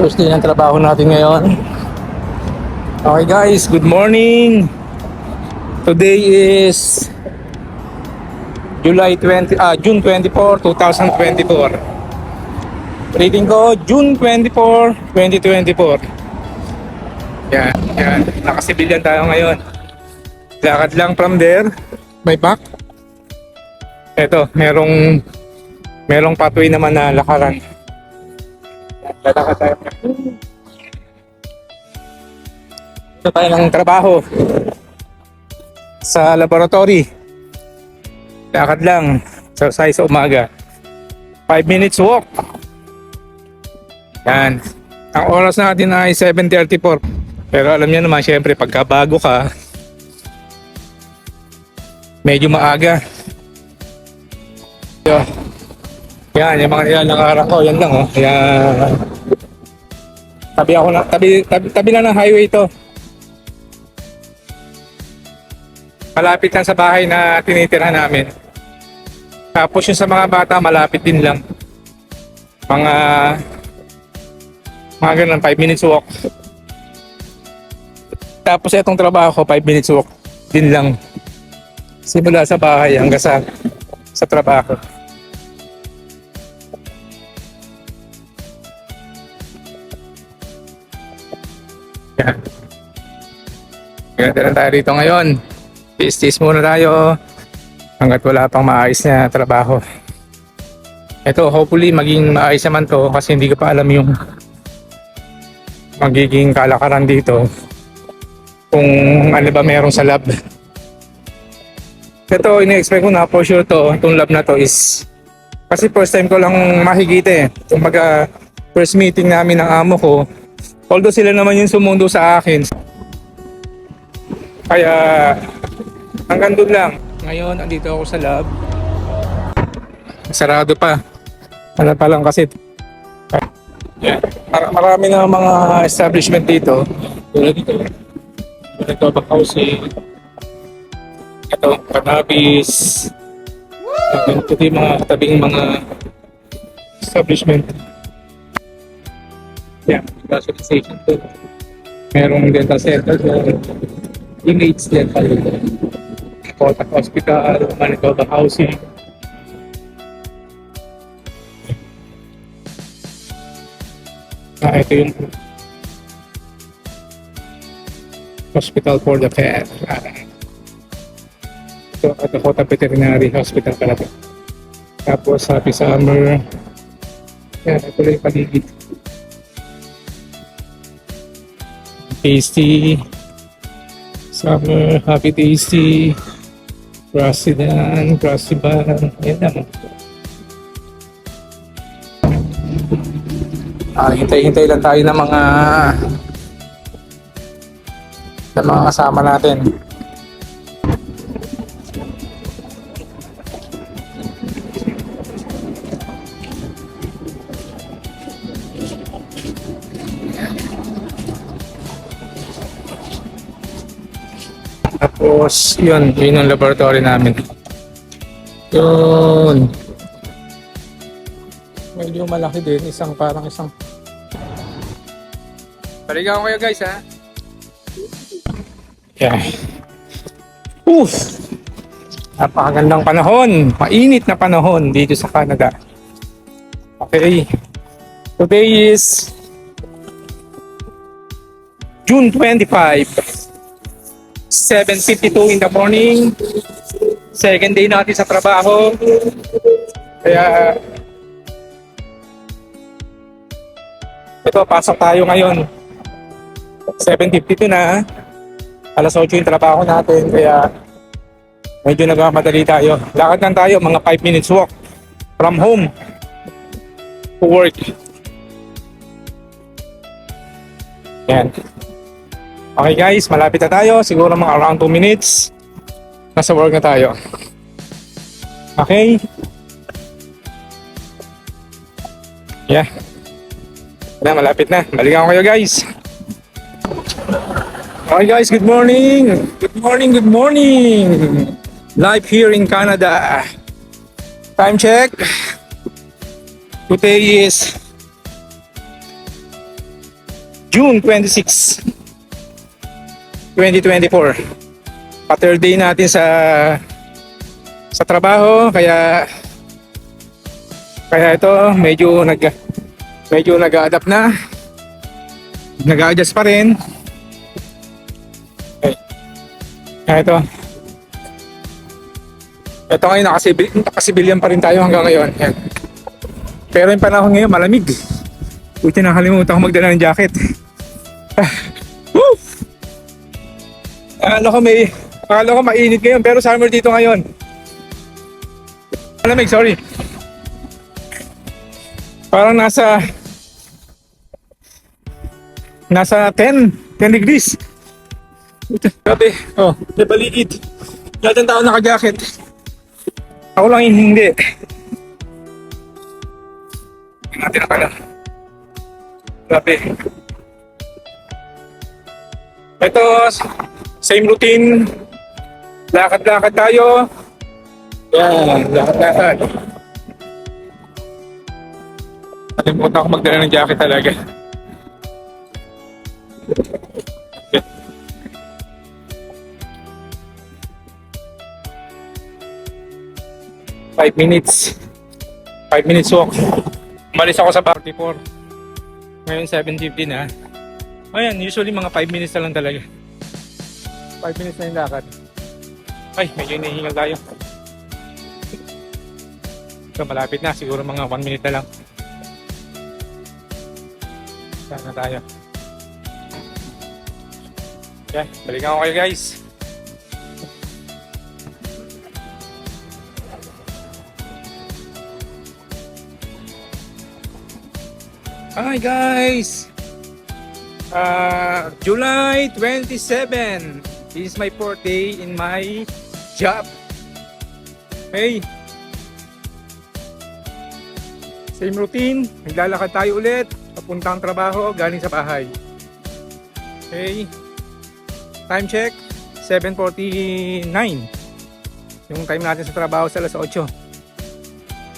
First day ng trabaho natin ngayon. Okay guys, good morning. Today is July 20, ah, June 24, 2024. Reading ko, June 24, 2024. Yan, yan. Nakasibilyan tayo ngayon. Lakad lang from there. May back. Ito, merong merong pathway naman na lakaran. Lalakad tayo. Ito tayo ng trabaho. Sa laboratory. Lakad lang. Exercise sa umaga. 5 minutes walk. Yan. Ang oras natin ay 7.34. Pero alam niyo naman, syempre, pagka bago ka, medyo maaga. Yo. Yan, yung mga nilalakaran ko, yan lang oh. Yan. Tabi ako na, tabi, tabi, tabi lang ng highway ito. Malapit lang sa bahay na tinitira namin. Tapos yung sa mga bata, malapit din lang. Mga, mga ganun, 5 minutes walk. Tapos itong trabaho ko, 5 minutes walk din lang. Simula sa bahay hanggang sa, sa trabaho. Ganda lang tayo dito ngayon. Tiis-tiis muna tayo hanggat wala pang maayos na trabaho. Ito, hopefully maging maayos naman to kasi hindi ko pa alam yung magiging kalakaran dito kung ano ba meron sa lab. Ito, ini-expect ko na for sure to, itong lab na to is kasi first time ko lang makikita eh. Kumbaga, first meeting namin ng amo ko, although sila naman yung sumundo sa akin. Kaya, hanggang doon lang. Ngayon, andito ako sa lab. Sarado pa. Ano pa lang kasi. Mar- marami na mga establishment dito. Tulad dito. Ito, housing. Ito, cannabis. Ito yung mga tabing mga establishment. Yeah, visualization to. Merong dental center doon. Image dental doon. Kota Hospital, Manitoba Housing. Ah, ito yung Hospital for the Pet. Ah, ito, ito Kota Veterinary Hospital pala ito. Tapos Happy Summer. Yan, ito yung paligid. Tasty. Summer, Happy Tasty. Grassidan, Grassiban. Yan lang. Ah, hintay-hintay lang tayo ng mga ng mga kasama natin. Tapos, yun, yun ang laboratory namin. Yun. Medyo malaki din, isang parang isang ko kayo guys ha. Yeah. Oof! Napakagandang panahon. Mainit na panahon dito sa Canada. Okay. Today is June 25. 7.52 in the morning. Second day natin sa trabaho. Kaya ito, pasok tayo ngayon. 7.52 na. Alas 8 yung trabaho natin. Kaya medyo nagmamadali tayo. Lakad lang tayo, mga 5 minutes walk from home to work. Yan. Okay guys, malapit na tayo. Siguro mga around 2 minutes. Nasa work na tayo. Okay. Yeah. Na, malapit na. Balikan ko kayo guys. Okay guys, good morning. Good morning, good morning. Live here in Canada. Time check. Today is June 26, 2024. Pa-third day natin sa sa trabaho kaya kaya ito medyo nag medyo nag-adapt na nag-adjust pa rin okay. kaya ito ito ngayon nakasibil, nakasibilyan pa rin tayo hanggang ngayon Yan. pero yung panahon ngayon malamig buti nakalimutan ko magdala ng jacket! Akala ko may akala ko mainit ngayon pero summer dito ngayon Malamig, sorry. Parang nasa nasa 10, 10 degrees. Grabe, oh, may baligid. Lahat ng tao naka-jacket. Ako lang yung hindi. Natin na pala. Grabe. Ito, same routine. Lakad-lakad tayo. Yan, lahat-lahat. Kalimutan ko magdala ng jacket talaga. Okay. Five minutes. Five minutes walk. Umalis ako sa 44. Ngayon 7.50 na. Ayan, usually mga 5 minutes na lang talaga. 5 minutes na yung lakad. Ay, medyo hinihingal tayo. So, malapit na. Siguro mga 1 minute na lang. Saan na tayo? Yeah, balikan ko kayo guys. Hi guys! Uh, July 27. This is my fourth day in my job. Hey, Same routine, naglalakad tayo ulit, papuntang trabaho, galing sa bahay. Okay. Time check, 7.49. Yung time natin sa trabaho sa alas 8.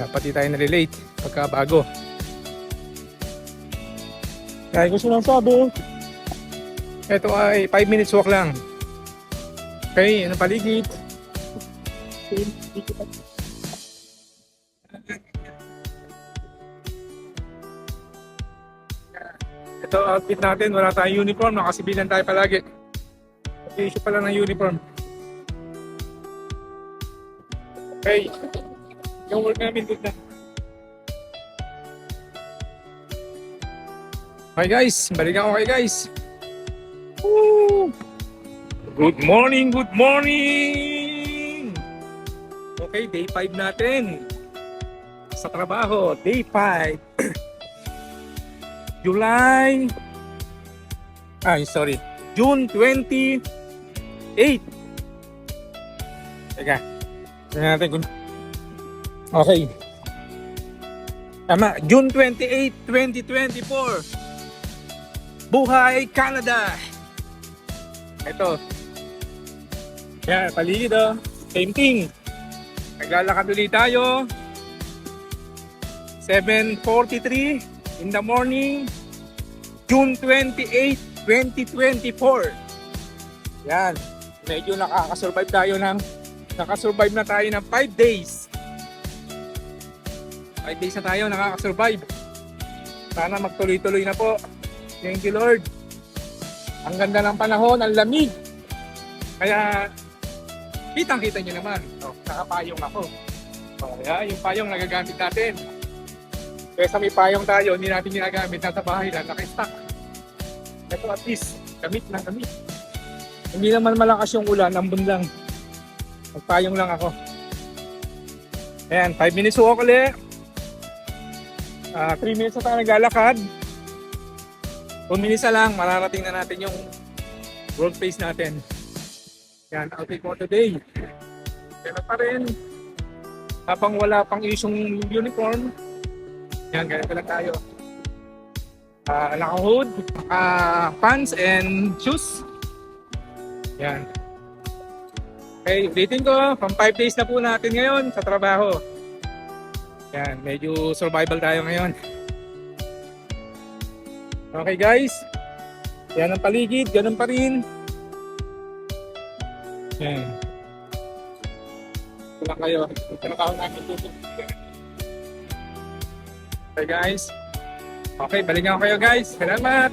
Dapat di tayo na-relate pagka bago. Kaya gusto lang sabi, ito ay 5 minutes walk lang. Okay, ano paligid? Ito outfit natin, wala tayong uniform, nakasibilan tayo palagi. Issue pala ng uniform. Okay. Yung work namin good na. Okay guys, balikan ko kayo guys. Woo! Good morning, good morning! Okay, day 5 natin. Sa trabaho, day 5. July ay sorry June 28 Teka Tingnan natin kung Okay Tama June 28 2024 Buhay Canada Ito Yan paligid oh Same thing Naglalakad ulit tayo 7.43 in the morning, June 28, 2024. Yan. Medyo nakakasurvive tayo ng nakasurvive na tayo ng 5 days. 5 days na tayo nakakasurvive. Sana magtuloy-tuloy na po. Thank you Lord. Ang ganda ng panahon, ang lamig. Kaya kitang-kita nyo naman. Oh, nakapayong ako. Oh, yeah, yung payong nagagamit natin. Kesa may payong tayo, hindi natin ginagamit, nasa bahay lang, naka-stock. Ito at least, gamit na gamit. Hindi naman malakas yung ulan, ambon lang. Magpayong lang ako. Ayan, 5 minutes walk ulit. 3 minutes na tayo naglalakad. 2 minutes lang, mararating na natin yung workplace natin. Yan, outfit for today. Kaya pa rin, habang wala pang isyong uniform, yan, ganito lang tayo. Uh, naka-hood, naka-pants and shoes. Yan. Okay, ulitin ko. From 5 days na po natin ngayon sa trabaho. Yan, medyo survival tayo ngayon. Okay guys, Yan ang paligid, ganun pa rin. Ito lang kayo. Kayo namin tutok. Okay guys. Okay, balikan ko kayo guys. Salamat.